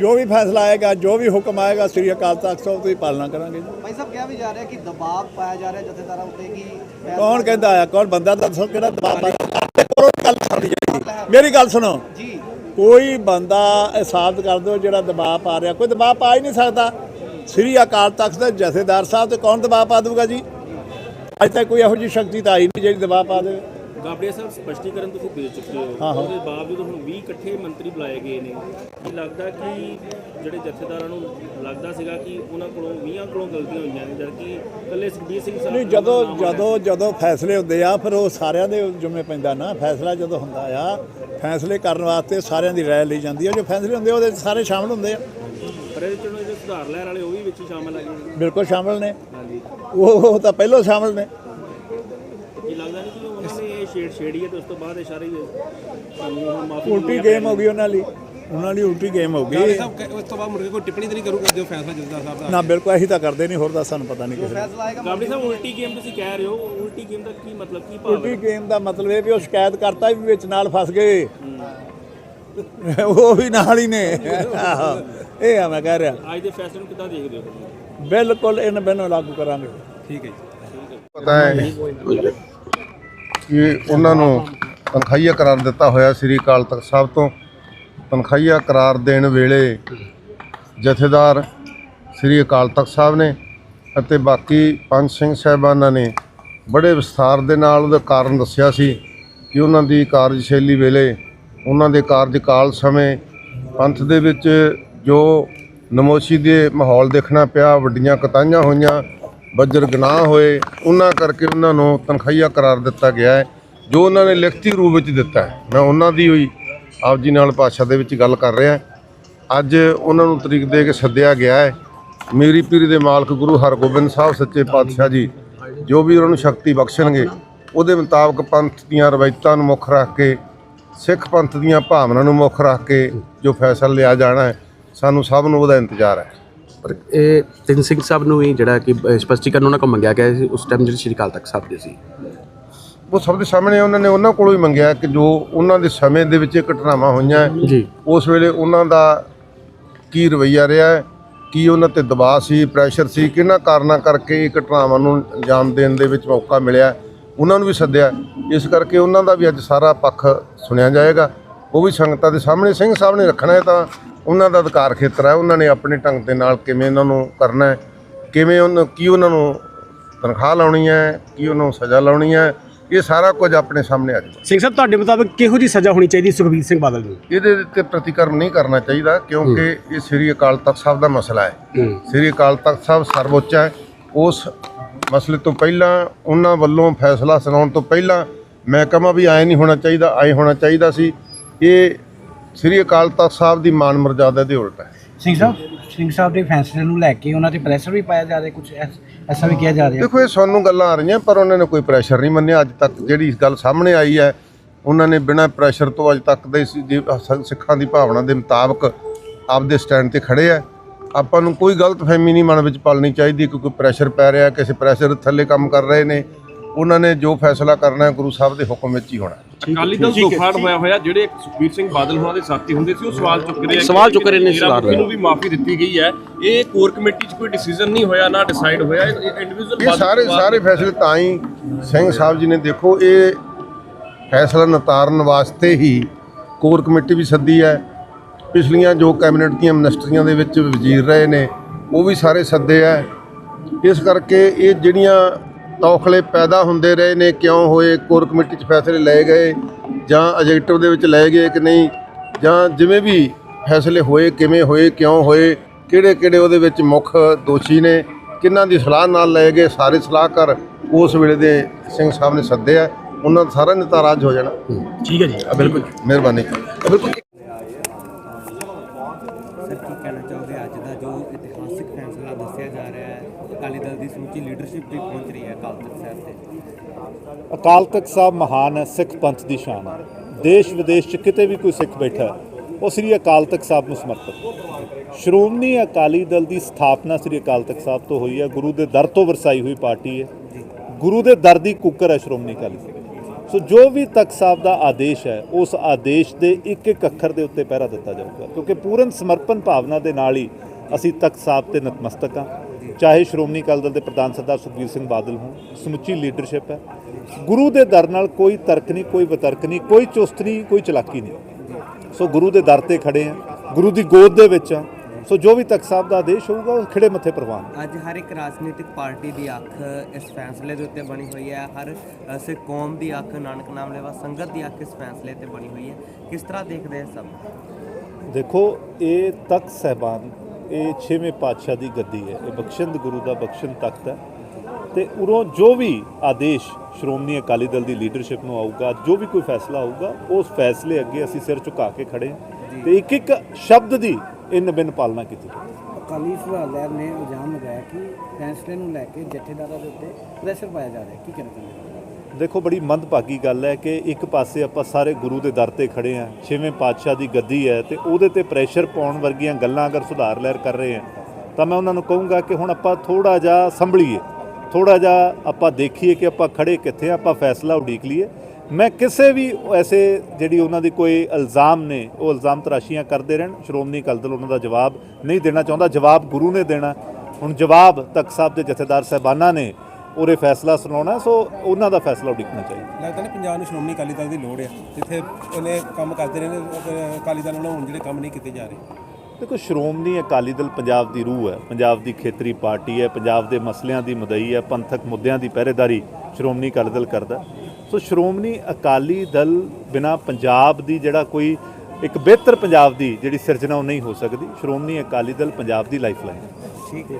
ਜੋ ਵੀ ਫੈਸਲਾ ਆਏਗਾ ਜੋ ਵੀ ਹੁਕਮ ਆਏਗਾ ਸ੍ਰੀ ਅਕਾਲ ਤਖਤ ਸਾਹਿਬ ਦੀ ਪਾਲਣਾ ਕਰਾਂਗੇ ਜੀ। ਭਾਈ ਸਾਹਿਬ ਕਿਹਾ ਵੀ ਜਾ ਰਿਹਾ ਕਿ ਦਬਾਅ ਪਾਇਆ ਜਾ ਰਿਹਾ ਜਥੇਦਾਰਾਂ ਉੱਤੇ ਕਿ ਕੌਣ ਕਹਿੰਦਾ ਆ? ਕੌਣ ਬੰਦਾ ਦੱਸੋ ਕਿਹੜਾ ਦਬਾਅ ਪਾਇਆ ਕਰੋ ਗੱਲ ਸੁਣੀ ਜਿਹੜੀ। ਮੇਰੀ ਗੱਲ ਸੁਣੋ। ਜੀ। ਕੋਈ ਬੰਦਾ ਇਹ ਸਾਬਤ ਕਰ ਦਿਓ ਜਿਹੜਾ ਦਬਾਅ ਪਾ ਰਿਹਾ। ਕੋਈ ਦਬਾਅ ਪਾ ਹੀ ਨਹੀਂ ਸਕਦਾ। ਸ੍ਰੀ ਅਕਾਲ ਤਖਤ ਦੇ ਜਥੇਦਾਰ ਸਾਹਿਬ ਤੇ ਕੌਣ ਦਬਾਅ ਪਾ ਦੂਗਾ ਜੀ? ਅੱਜ ਤੱਕ ਕੋਈ ਇਹੋ ਜਿਹੀ ਸ਼ਕਤੀ ਤਾਂ ਆਈ ਨਹੀਂ ਜਿਹੜੀ ਦਬਾਅ ਪਾ ਦੇਵੇ। ਗਾਬੜੀਆ ਸਾਹਿਬ ਸਪਸ਼ਟੀਕਰਨ ਤੁਸੀਂ ਦੇ ਚੁੱਕੇ ਹੋ। ਉਹਦੇ ਬਾਵਜੂਦ ਹੁਣ 20 ਇਕੱਠੇ ਮੰਤਰੀ ਬੁਲਾਏ ਗਏ ਨੇ। ਕੀ ਲੱਗਦਾ ਕਿ ਜਿਹੜੇ ਜਥੇਦਾਰਾਂ ਨੂੰ ਲੱਗਦਾ ਸੀਗਾ ਕਿ ਉਹਨਾਂ ਕੋਲੋਂ 20 ਕੋਲੋਂ ਗਲਤੀਆਂ ਹੋਈਆਂ ਨੇ ਜਦਕਿ ਇਕੱਲੇ ਸੁਖਬੀਰ ਸਿੰਘ ਸਾਹਿਬ ਨਹੀਂ ਜਦੋਂ। ਜਦੋਂ ਜਦੋਂ ਫੈਸਲੇ ਹੁੰਦੇ ਆ ਫਿਰ ਉਹ ਸਾਰਿਆਂ ਦੇ ਜੁਮੇ ਪੈਂਦਾ ਨਾ। ਫੈਸਲਾ ਜਦੋਂ ਹੁੰਦਾ ਆ ਫੈਸਲੇ ਕਰਨ ਵਾਸਤੇ ਸਾਰਿਆਂ ਦੀ ਰਾਏ ਲਈ ਜਾਂਦੀ ਹੈ ਜੋ ਫੈਸਲੇ ਹੁੰਦੇ ਆ, ਉਹਦੇ ਸਾਰੇ ਸ਼ਾਮਲ ਹੁੰਦੇ ਆ। ਪਰ ਇਹਦੇ ਚੋਂ ਜਿਹੜੇ ਸੁਧਾਰ ਲਹਿਰ ਵਾਲੇ ਉਹ ਵੀ ਵਿੱਚ ਸ਼ਾਮਲ ਹੈਗੇ ਨੇ। ਬਿਲਕੁਲ ਸ਼ਾਮਲ ਨੇ। ਹਾਂਜੀ। ਉਹ ਤਾਂ ਪਹਿਲਾਂ ਸ਼ਾਮਲ ਨੇ ਕੀ ਲੱਗਦਾ ਨਹੀਂ ਕਿ ਉਹਨਾਂ ਨੇ ਇਹ ਛੇੜ ਛੇੜੀ ਹੈ ਤੇ ਉਸ ਤੋਂ ਬਾਅਦ ਇਹ ਸਾਰੇ ਹੀ ਸਾਨੂੰ ਹੁਣ ਮਾਫੀ ਉਲਟੀ ਗੇਮ ਹੋ ਗਈ ਉਹਨਾਂ ਲਈ। ਉਹਨਾਂ ਲਈ ਉਲਟੀ ਗੇਮ ਹੋ ਗਈ। ਸਾਹਿਬ ਉਸ ਤੋਂ ਬਾਅਦ ਕੇ ਕੋਈ ਟਿੱਪਣੀ ਤਾਂ ਨਹੀਂ ਕਰੂਗਾ ਜੋ ਫੈਸਲਾ ਜਥੇਦਾਰ ਸਾਹਿਬ ਦਾ। ਨਾ ਬਿਲਕੁਲ ਅਸੀਂ ਤਾਂ ਕਰਦੇ ਨਹੀਂ ਹੋਰ ਤਾਂ ਸਾਨੂੰ ਪਤਾ ਨਹੀਂ ਕਿਸੇ ਦਾ। ਫੈਸਲਾ ਆਏਗਾ ਗਾਬੜੀ ਸਾਹਿਬ ਉਲਟੀ ਗੇਮ ਤੁਸੀਂ ਕਹਿ ਰਹੇ ਹੋ ਉਲਟੀ ਗੇਮ ਦਾ ਕੀ ਮਤਲਬ ਕੀ ਭਾਵ ਉਲਟੀ ਹੈ? ਗੇਮ ਦਾ ਮਤਲਬ ਇਹ ਵੀ ਉਹ ਸ਼ਿਕਾਇਤ ਕਰਤਾ ਵੀ ਵਿੱਚ ਨਾਲ ਫਸ ਗਏ। ਉਹ ਵੀ ਨਾਲ ਹੀ ਨੇ। ਇਹ ਆ ਮੈਂ ਕਹਿ ਰਿਹਾ। ਅੱਜ ਦੇ ਫੈਸਲੇ ਨੂੰ ਕਿੱਦਾਂ ਦੇਖਦੇ ਹੋ ਬਿਲਕੁਲ ਇਹਨਾਂ ਬੈਨੋਂ ਲਾਗੂ ਕਰਾਂਗੇ। ਠੀਕ ਹੈ ਜੀ। ਪਤਾ ਹੈ। ਕਿ ਉਹਨਾਂ ਨੂੰ ਤਨਖਾਹੀਆ ਕਰਾਰ ਦਿੱਤਾ ਹੋਇਆ ਸ੍ਰੀ ਅਕਾਲ ਤਖਤ ਸਾਹਿਬ ਤੋਂ। ਤਨਖਾਹੀਆ ਕਰਾਰ ਦੇਣ ਵੇਲੇ ਜਥੇਦਾਰ ਸ੍ਰੀ ਅਕਾਲ ਤਖਤ ਸਾਹਿਬ ਨੇ ਅਤੇ ਬਾਕੀ ਪੰਜ ਸਿੰਘ ਸਾਹਿਬਾਨਾਂ ਨੇ ਬੜੇ ਵਿਸਥਾਰ ਦੇ ਨਾਲ ਉਹਦਾ ਕਾਰਨ ਦੱਸਿਆ ਸੀ ਕਿ ਉਹਨਾਂ ਦੀ ਕਾਰਜਸ਼ੈਲੀ ਵੇਲੇ ਉਹਨਾਂ ਦੇ ਕਾਰਜਕਾਲ ਸਮੇਂ ਪੰਥ ਦੇ ਵਿੱਚ ਜੋ ਨਮੋਸ਼ੀ ਦੇ ਮਾਹੌਲ ਦੇਖਣਾ ਪਿਆ, ਵੱਡੀਆਂ ਕਤਾਈਆਂ ਹੋਈਆਂ ਬੱਜਰ ਗੁਨਾਹ ਹੋਏ, ਉਹਨਾਂ ਕਰਕੇ ਉਹਨਾਂ ਨੂੰ ਤਨਖਾਹੀਆ ਕਰਾਰ ਦਿੱਤਾ ਗਿਆ ਹੈ, ਜੋ ਉਹਨਾਂ ਨੇ ਲਿਖਤੀ ਰੂਪ ਵਿੱਚ ਦਿੱਤਾ ਹੈ। ਮੈਂ ਉਹਨਾਂ ਦੀ ਹੋਈ ਆਪ ਜੀ ਨਾਲ ਭਾਸ਼ਾ ਦੇ ਵਿੱਚ ਗੱਲ ਕਰ ਰਿਹਾ ਅੱਜ ਉਹਨਾਂ ਨੂੰ ਤਰੀਕ ਦੇ ਕੇ ਸੱਦਿਆ ਗਿਆ ਹੈ। ਮੇਰੀ ਪੀਰੀ ਦੇ ਮਾਲਕ ਗੁਰੂ ਹਰਗੋਬਿੰਦ ਸਾਹਿਬ ਸੱਚੇ ਪਾਤਸ਼ਾਹ ਜੀ, ਜੋ ਵੀ ਉਹਨਾਂ ਨੂੰ ਸ਼ਕਤੀ ਬਖਸ਼ਣਗੇ, ਉਹਦੇ ਮੁਤਾਬਕ ਪੰਥ ਦੀਆਂ ਰਵਾਇਤਾਂ ਨੂੰ ਮੁੱਖ ਰੱਖ ਕੇ, ਸਿੱਖ ਪੰਥ ਦੀਆਂ ਭਾਵਨਾ ਨੂੰ ਮੁੱਖ ਰੱਖ ਕੇ ਜੋ ਫੈਸਲਾ ਲਿਆ ਜਾਣਾ ਹੈ, ਸਾਨੂੰ ਸਭ ਨੂੰ ਉਹਦਾ ਇੰਤਜ਼ਾਰ ਹੈ। ਪਰ ਇਹ ਤਿੰਨ ਸਿੰਘ ਸਾਹਿਬ ਨੂੰ ਵੀ ਜਿਹੜਾ ਕਿ ਸਪਸ਼ਟੀਕਰਨ ਉਹਨਾਂ ਕੋਲ ਮੰਗਿਆ ਗਿਆ ਸੀ ਉਸ ਟਾਈਮ ਜਿਹੜੇ ਸ਼੍ਰੀ ਅਕਾਲ ਤਖਤ ਸਾਹਿਬ ਦੇ ਸੀ। ਉਹ ਸਭ ਦੇ ਸਾਹਮਣੇ ਉਹਨਾਂ ਨੇ ਉਹਨਾਂ ਕੋਲੋਂ ਹੀ ਮੰਗਿਆ ਕਿ ਜੋ ਉਹਨਾਂ ਦੇ ਸਮੇਂ ਦੇ ਵਿੱਚ ਇਹ ਘਟਨਾਵਾਂ ਹੋਈਆਂ ਜੀ। ਉਸ ਵੇਲੇ ਉਹਨਾਂ ਦਾ ਕੀ ਰਵੱਈਆ ਰਿਹਾ ਕੀ ਉਹਨਾਂ ਤੇ ਦਬਾਅ ਸੀ ਪ੍ਰੈਸ਼ਰ ਸੀ ਕਿਹਨਾਂ ਕਾਰਨਾਂ ਕਰਕੇ ਇਹ ਘਟਨਾਵਾਂ ਨੂੰ ਅੰਜਾਮ ਦੇਣ ਦੇ ਵਿੱਚ ਮੌਕਾ ਮਿਲਿਆ ਉਹਨਾਂ ਨੂੰ ਵੀ ਸੱਦਿਆ। ਇਸ ਕਰਕੇ ਉਹਨਾਂ ਦਾ ਵੀ ਅੱਜ ਸਾਰਾ ਪੱਖ ਸੁਣਿਆ ਜਾਏਗਾ। ਉਹ ਵੀ ਸੰਗਤਾਂ ਦੇ ਸਾਹਮਣੇ ਸਿੰਘ ਸਾਹਿਬ ਨੇ ਰੱਖਣਾ ਹੈ ਤਾਂ ਉਹਨਾਂ ਦਾ ਅਧਿਕਾਰ ਖੇਤਰ ਹੈ ਉਹਨਾਂ ਨੇ ਆਪਣੇ ਢੰਗ ਦੇ ਨਾਲ ਕਿਵੇਂ ਇਹਨਾਂ ਨੂੰ ਕਰਨਾ ਹੈ ਕਿਵੇਂ ਉਹਨਾਂ ਕੀ ਉਹਨਾਂ ਨੂੰ ਤਨਖਾਹ ਲਾਉਣੀ ਹੈ ਕੀ ਉਹਨਾਂ ਨੂੰ ਸਜ਼ਾ ਲਾਉਣੀ ਹੈ ਇਹ ਸਾਰਾ ਕੁਝ ਆਪਣੇ ਸਾਹਮਣੇ ਆ ਜਾਊਗਾ। ਸਿੰਘ ਸਾਹਿਬ ਤੁਹਾਡੇ ਮੁਤਾਬਕ ਕਿਹੋ ਜੀ ਸਜ਼ਾ ਹੋਣੀ ਚਾਹੀਦੀ ਸੁਖਬੀਰ ਸਿੰਘ ਬਾਦਲ ਨੂੰ? ਇਹਦੇ ਤੇ ਪ੍ਰਤੀਕਰਮ ਨਹੀਂ ਕਰਨਾ ਚਾਹੀਦਾ ਕਿਉਂਕਿ ਇਹ ਸ੍ਰੀ ਅਕਾਲ ਤਖਤ ਸਾਹਿਬ ਦਾ ਮਸਲਾ ਹੈ। ਸ੍ਰੀ ਅਕਾਲ ਤਖਤ ਸਾਹਿਬ ਸਰਵਉੱਚ ਹੈ। ਉਸ ਮਸਲੇ ਤੋਂ ਪਹਿਲਾਂ ਉਹਨਾਂ ਵੱਲੋਂ ਫੈਸਲਾ ਸੁਣਾਉਣ ਤੋਂ ਪਹਿਲਾਂ ਮੈਂ ਕਹਾਂ ਵੀ ਐ ਨਹੀਂ ਹੋਣਾ ਚਾਹੀਦਾ ਐ ਹੋਣਾ ਚਾਹੀਦਾ ਸੀ। ਇਹ ਸ੍ਰੀ ਅਕਾਲ ਤਖਤ ਸਾਹਿਬ ਦੀ ਮਾਨ ਮਰਜ਼ਾਦਾ ਦੇ ਉਲਟ ਹੈ। ਸਿੰਘ ਸਾਹਿਬ ਸਿੰਘ ਸਾਹਿਬ ਦੇ ਫੈਸਲੇ ਨੂੰ ਲੈ ਕੇ ਉਹਨਾਂ ਤੇ ਪ੍ਰੈਸ਼ਰ ਵੀ ਪਾਇਆ ਜਾ ਰਿਹਾ ਕੁਝ ਐਸਾ ਵੀ ਕਿਹਾ ਜਾ ਰਿਹਾ। ਦੇਖੋ ਇਹ ਸਾਨੂੰ ਗੱਲਾਂ ਆ ਰਹੀਆਂ ਪਰ ਉਹਨਾਂ ਨੇ ਕੋਈ ਪ੍ਰੈਸ਼ਰ ਨਹੀਂ ਮੰਨਿਆ। ਅੱਜ ਤੱਕ ਜਿਹੜੀ ਗੱਲ ਸਾਹਮਣੇ ਆਈ ਹੈ ਉਹਨਾਂ ਨੇ ਬਿਨਾਂ ਪ੍ਰੈਸ਼ਰ ਤੋਂ ਅੱਜ ਤੱਕ ਦੇ ਸਿੱਖਾਂ ਦੀ ਭਾਵਨਾ ਦੇ ਮੁਤਾਬਕ ਆਪਦੇ ਸਟੈਂਡ ਤੇ ਖੜੇ ਆ ਆਪਾਂ ਨੂੰ ਕੋਈ ਗਲਤਫਹਿਮੀ ਨਹੀਂ ਮਨ ਵਿੱਚ ਪਾਲਣੀ ਚਾਹੀਦੀ ਕਿ ਕੋਈ ਪ੍ਰੈਸ਼ਰ ਪੈ ਰਿਹਾ ਕਿਸੇ ਪ੍ਰੈਸ਼ਰ ਥੱਲੇ ਕੰਮ ਕਰ ਰਹੇ ਨੇ। ਉਹਨਾਂ ਨੇ ਜੋ ਫੈਸਲਾ ਕਰਨਾ ਹੈ ਗੁਰੂ ਸਾਹਿਬ ਦੇ ਹੁਕਮ ਵਿੱਚ ਹੀ ਹੋਣਾ ਅਕਾਲੀ ਦਲ ਦੋਫਾੜ ਹੋਇਆ ਹੋਇਆ ਜਿਹੜੇ ਸੁਖਬੀਰ ਸਿੰਘ ਬਾਦਲ ਹੋਣਾ ਦੇ ਸਾਥੀ ਹੁੰਦੇ ਸੀ ਉਹ ਸਵਾਲ ਚੁੱਕ ਰਹੇ ਆ ਸਵਾਲ ਚੁੱਕ ਰਹੇ ਨੇ ਕਿ ਸਰਦਾਰ ਨੂੰ ਵੀ ਮਾਫੀ ਦਿੱਤੀ ਗਈ ਹੈ। ਇਹ ਕੋਰ ਕਮੇਟੀ 'ਚ ਕੋਈ ਡਿਸੀਜਨ ਨਹੀਂ ਹੋਇਆ ਨਾ ਡਿਸਾਈਡ ਹੋਇਆ। ਇੰਡੀਵਿਜੂਅਲ ਇਹ ਸਾਰੇ ਸਾਰੇ ਫੈਸਲੇ ਤਾਂ ਹੀ ਸਿੰਘ ਸਾਹਿਬ ਜੀ ਨੇ ਦੇਖੋ ਇਹ ਫੈਸਲਾ ਨਿਤਾਰਨ ਵਾਸਤੇ ਹੀ ਕੋਰ ਕਮੇਟੀ ਵੀ ਸੱਦੀ ਹੈ। ਪਿਛਲੀਆਂ ਜੋ ਕੈਬਨਿਟ ਦੀਆਂ ਮਿਨਿਸਟਰੀਆਂ ਦੇ ਵਿੱਚ ਵਜ਼ੀਰ ਰਹੇ ਨੇ ਉਹ ਵੀ ਸਾਰੇ ਸੱਦੇ ਹੈ ਇਸ ਕਰਕੇ ਇਹ ਜਿਹੜੀਆਂ ਤੌਖਲੇ ਪੈਦਾ ਹੁੰਦੇ ਰਹੇ ਨੇ ਕਿਉਂ ਹੋਏ ਕੋਰ ਕਮੇਟੀ 'ਚ ਫੈਸਲੇ ਲਏ ਗਏ ਜਾਂ ਐਜੈਕਟਿਵ ਦੇ ਵਿੱਚ ਲਏ ਗਏ ਕਿ ਨਹੀਂ ਜਾਂ ਜਿਵੇਂ ਵੀ ਫੈਸਲੇ ਹੋਏ ਕਿਵੇਂ ਹੋਏ ਕਿਉਂ ਹੋਏ ਕਿਹੜੇ ਕਿਹੜੇ ਉਹਦੇ ਵਿੱਚ ਮੁੱਖ ਦੋਸ਼ੀ ਨੇ ਕਿਹਨਾਂ ਦੀ ਸਲਾਹ ਨਾਲ ਲਏ ਗਏ ਸਾਰੇ ਸਲਾਹਕਾਰ ਉਸ ਵੇਲੇ ਦੇ ਸਿੰਘ ਸਾਹਿਬ ਨੇ ਸੱਦੇ ਆ ਉਹਨਾਂ ਦਾ ਸਾਰਾ ਨਿਤਾਰਾ ਅੱਜ ਹੋ ਜਾਣਾ। ਠੀਕ ਹੈ ਜੀ। ਬਿਲਕੁਲ ਮਿਹਰਬਾਨੀ। ਬਿਲਕੁਲ। ਸਮੁੱਚੀ ਲੀਡਰਸ਼ਿਪ ਵੀ ਪਹੁੰਚ ਰਹੀ ਹੈ ਅਕਾਲ ਤਖਤ ਸਾਹਿਬ ਤੇ। ਅਕਾਲ ਤਖਤ ਸਾਹਿਬ ਮਹਾਨ ਹੈ ਸਿੱਖ ਪੰਥ ਦੀ ਸ਼ਾਨ ਹੈ। ਦੇਸ਼ ਵਿਦੇਸ਼ 'ਚ ਕਿਤੇ ਵੀ ਕੋਈ ਸਿੱਖ ਬੈਠਾ ਉਹ ਸ੍ਰੀ ਅਕਾਲ ਤਖਤ ਸਾਹਿਬ ਨੂੰ ਸਮਰਪਿਤ ਸ਼੍ਰੋਮਣੀ ਅਕਾਲੀ ਦਲ ਦੀ ਸਥਾਪਨਾ ਸ੍ਰੀ ਅਕਾਲ ਤਖਤ ਸਾਹਿਬ ਤੋਂ ਹੋਈ ਹੈ। ਗੁਰੂ ਦੇ ਦਰ ਤੋਂ ਵਰਸਾਈ ਹੋਈ ਪਾਰਟੀ ਹੈ। ਗੁਰੂ ਦੇ ਦਰ ਦੀ ਕੁੱਕਰ ਹੈ ਸ਼੍ਰੋਮਣੀ ਅਕਾਲੀ ਦਲ। ਸੋ ਜੋ ਵੀ ਤਖਤ ਸਾਹਿਬ ਦਾ ਆਦੇਸ਼ ਹੈ, ਉਸ ਆਦੇਸ਼ ਦੇ ਇੱਕ ਇੱਕ ਅੱਖਰ ਦੇ ਉੱਤੇ ਪਹਿਰਾ ਦਿੱਤਾ ਜਾਊਗਾ। ਕਿਉਂਕਿ ਪੂਰਨ ਸਮਰਪਣ ਭਾਵਨਾ ਦੇ ਨਾਲ ਹੀ ਅਸੀਂ ਤਖਤ ਸਾਹਿਬ ਤੇ ਨਤਮਸਤਕ ਹਾਂ। ਚਾਹੇ ਸ਼੍ਰੋਮਣੀ ਅਕਾਲੀ ਦਲ ਦੇ ਪ੍ਰਧਾਨ ਸਰਦਾਰ ਸੁਖਬੀਰ ਸਿੰਘ ਬਾਦਲ ਹੋਣ ਸਮੁੱਚੀ ਲੀਡਰਸ਼ਿਪ ਹੈ। ਗੁਰੂ ਦੇ ਦਰ ਨਾਲ ਕੋਈ ਤਰਕ ਨਹੀਂ ਕੋਈ ਵਿਤਰਕ ਨਹੀਂ ਕੋਈ ਚੁਸਤ ਨਹੀਂ ਕੋਈ ਚਲਾਕੀ ਨਹੀਂ। ਸੋ ਗੁਰੂ ਦੇ ਦਰ ਤੇ ਖੜੇ ਆ ਗੁਰੂ ਦੀ ਗੋਦ ਦੇ ਵਿੱਚ ਆ ਸੋ ਜੋ ਵੀ ਤਖਤ ਸਾਹਿਬ ਦਾ ਆਦੇਸ਼ ਹੋਊਗਾ ਉਹ ਖਿੜੇ ਮੱਥੇ ਪ੍ਰਵਾਨ ਅੱਜ ਹਰ ਇੱਕ ਰਾਜਨੀਤਿਕ ਪਾਰਟੀ ਦੀ ਅੱਖ ਇਸ ਫੈਸਲੇ ਦੇ ਉੱਤੇ ਬਣੀ ਹੋਈ ਹੈ। ਹਰ ਸਿੱਖ ਕੌਮ ਦੀ ਅੱਖ ਨਾਨਕ ਨਾਮ ਲੈਵਾ ਸੰਗਤ ਦੀ ਅੱਖ ਇਸ ਫੈਸਲੇ ਤੇ ਬਣੀ ਹੋਈ ਹੈ। ਕਿਸ ਤਰ੍ਹਾਂ ਦੇਖਦੇ ਸਭ? ਦੇਖੋ ਇਹ ਤਖਤ ਸਹਿਬਾਨ ਇਹ ਛੇਵੇਂ ਪਾਤਸ਼ਾਹ ਦੀ ਗੱਦੀ ਹੈ। ਇਹ ਬਖਸ਼ਿੰਦ ਗੁਰੂ ਦਾ ਬਖਸ਼ਿੰਦ ਤਖਤ ਹੈ। ਤੇ ਉਰੋਂ ਜੋ ਵੀ ਆਦੇਸ਼ ਸ਼੍ਰੋਮਣੀ ਅਕਾਲੀ ਦਲ ਦੀ ਲੀਡਰਸ਼ਿਪ ਨੂੰ ਆਊਗਾ ਜੋ ਵੀ ਕੋਈ ਫੈਸਲਾ ਆਊਗਾ ਉਸ ਫੈਸਲੇ ਅੱਗੇ ਅਸੀਂ ਸਿਰ ਝੁਕਾ ਕੇ ਖੜੇ ਤੇ ਇੱਕ ਇੱਕ ਸ਼ਬਦ ਦੀ ਇਨ ਬਿਨ ਪਾਲਣਾ ਕੀਤੀ ਅਕਾਲੀ ਫੁਹਾਰ ਲਹਿਰ ਨੇ ਇਲਜ਼ਾਮ ਲਗਾਇਆ ਕਿ ਫੈਸਲੇ ਨੂੰ ਲੈ ਕੇ ਜਥੇਦਾਰਾਂ ਦੇ ਉੱਤੇ ਪ੍ਰੈਸ਼ਰ ਪਾਇਆ ਜਾ ਰਿਹਾ ਕੀ ਕਹਿਣਾ ਚਾਹੁੰਦੇ ਹੋ? ਦੇਖੋ, ਬੜੀ ਮੰਦਭਾਗੀ ਗੱਲ ਹੈ ਕਿ ਇੱਕ ਪਾਸੇ ਆਪਾਂ ਸਾਰੇ ਗੁਰੂ ਦੇ ਦਰ ਤੇ ਖੜੇ ਆ ਛੇਵੇਂ ਪਾਤਸ਼ਾਹ ਦੀ ਗੱਦੀ ਹੈ ਤੇ ਉਹਦੇ ਤੇ ਪ੍ਰੈਸ਼ਰ ਪਾਉਣ ਵਰਗੀਆਂ ਗੱਲਾਂ ਅਗਰ ਸੁਧਾਰ ਲਹਿਰ ਕਰ ਰਹੇ ਆ ਤਾਂ ਮੈਂ ਉਹਨਾਂ ਨੂੰ ਕਹੂੰਗਾ ਕਿ ਹੁਣ ਆਪਾਂ ਥੋੜਾ ਜਿਹਾ ਸੰਭਲੀਏ ਥੋੜਾ ਜਿਹਾ ਆਪਾਂ ਦੇਖੀਏ ਕਿ ਆਪਾਂ ਖੜੇ ਕਿੱਥੇ ਆ ਆਪਾਂ ਫੈਸਲਾ ਉਡੀਕ ਲਈਏ। ਮੈਂ ਕਿਸੇ ਵੀ ਐਸੇ ਜਿਹੜੀ ਉਹਨਾਂ ਦੀ ਕੋਈ ਇਲਜ਼ਾਮ ਨੇ, ਉਹ ਇਲਜ਼ਾਮ ਤਰਾਸ਼ੀਆਂ ਕਰਦੇ ਰਹਿਣ, ਸ਼੍ਰੋਮਣੀ ਅਕਾਲੀ ਦਲ ਉਹਨਾਂ ਦਾ ਜਵਾਬ ਨਹੀਂ ਦੇਣਾ ਚਾਹੁੰਦਾ, ਜਵਾਬ ਗੁਰੂ ਨੇ ਦੇਣਾ। ਹੁਣ ਜਵਾਬ ਤਖਤ ਸਾਹਿਬ ਦੇ ਜਥੇਦਾਰ ਸਾਹਿਬਾਨਾਂ ਨੇ ਉਹਦੇ ਫੈਸਲਾ ਸੁਣਾਉਣਾ ਸੋ ਉਹਨਾਂ ਦਾ ਫੈਸਲਾ ਉਡੀਕਣਾ ਚਾਹੀਦਾ। ਲੱਗਦਾ ਨਹੀਂ ਪੰਜਾਬ ਨੂੰ ਸ਼੍ਰੋਮਣੀ ਅਕਾਲੀ ਦਲ ਦੀ ਲੋੜ ਹੈ ਜਿੱਥੇ ਇਹਨੇ ਕੰਮ ਕਰਦੇ ਰਹੇ ਨੇ ਅਕਾਲੀ ਦਲ ਨਾਲ ਹੁਣ ਜਿਹੜੇ ਕੰਮ ਨਹੀਂ ਕੀਤੇ ਜਾ ਰਹੇ। ਦੇਖੋ ਸ਼੍ਰੋਮਣੀ ਅਕਾਲੀ ਦਲ ਪੰਜਾਬ ਦੀ ਰੂਹ ਹੈ ਪੰਜਾਬ ਦੀ ਖੇਤਰੀ ਪਾਰਟੀ ਹੈ ਪੰਜਾਬ ਦੇ ਮਸਲਿਆਂ ਦੀ ਮਦਈ ਹੈ ਪੰਥਕ ਮੁੱਦਿਆਂ ਦੀ ਪਹਿਰੇਦਾਰੀ ਸ਼੍ਰੋਮਣੀ ਅਕਾਲੀ ਦਲ ਕਰਦਾ ਸੋ ਸ਼੍ਰੋਮਣੀ ਅਕਾਲੀ ਦਲ ਬਿਨਾ ਪੰਜਾਬ ਦੀ ਜਿਹੜਾ ਕੋਈ ਇੱਕ ਬਿਹਤਰ ਪੰਜਾਬ ਦੀ ਜਿਹੜੀ ਸਿਰਜਣਾ ਉਹ ਨਹੀਂ ਹੋ ਸਕਦੀ। ਸ਼੍ਰੋਮਣੀ ਅਕਾਲੀ ਦਲ ਪੰਜਾਬ ਦੀ ਲਾਈਫਲਾਈਨ ਹੈ। ਠੀਕ ਹੈ।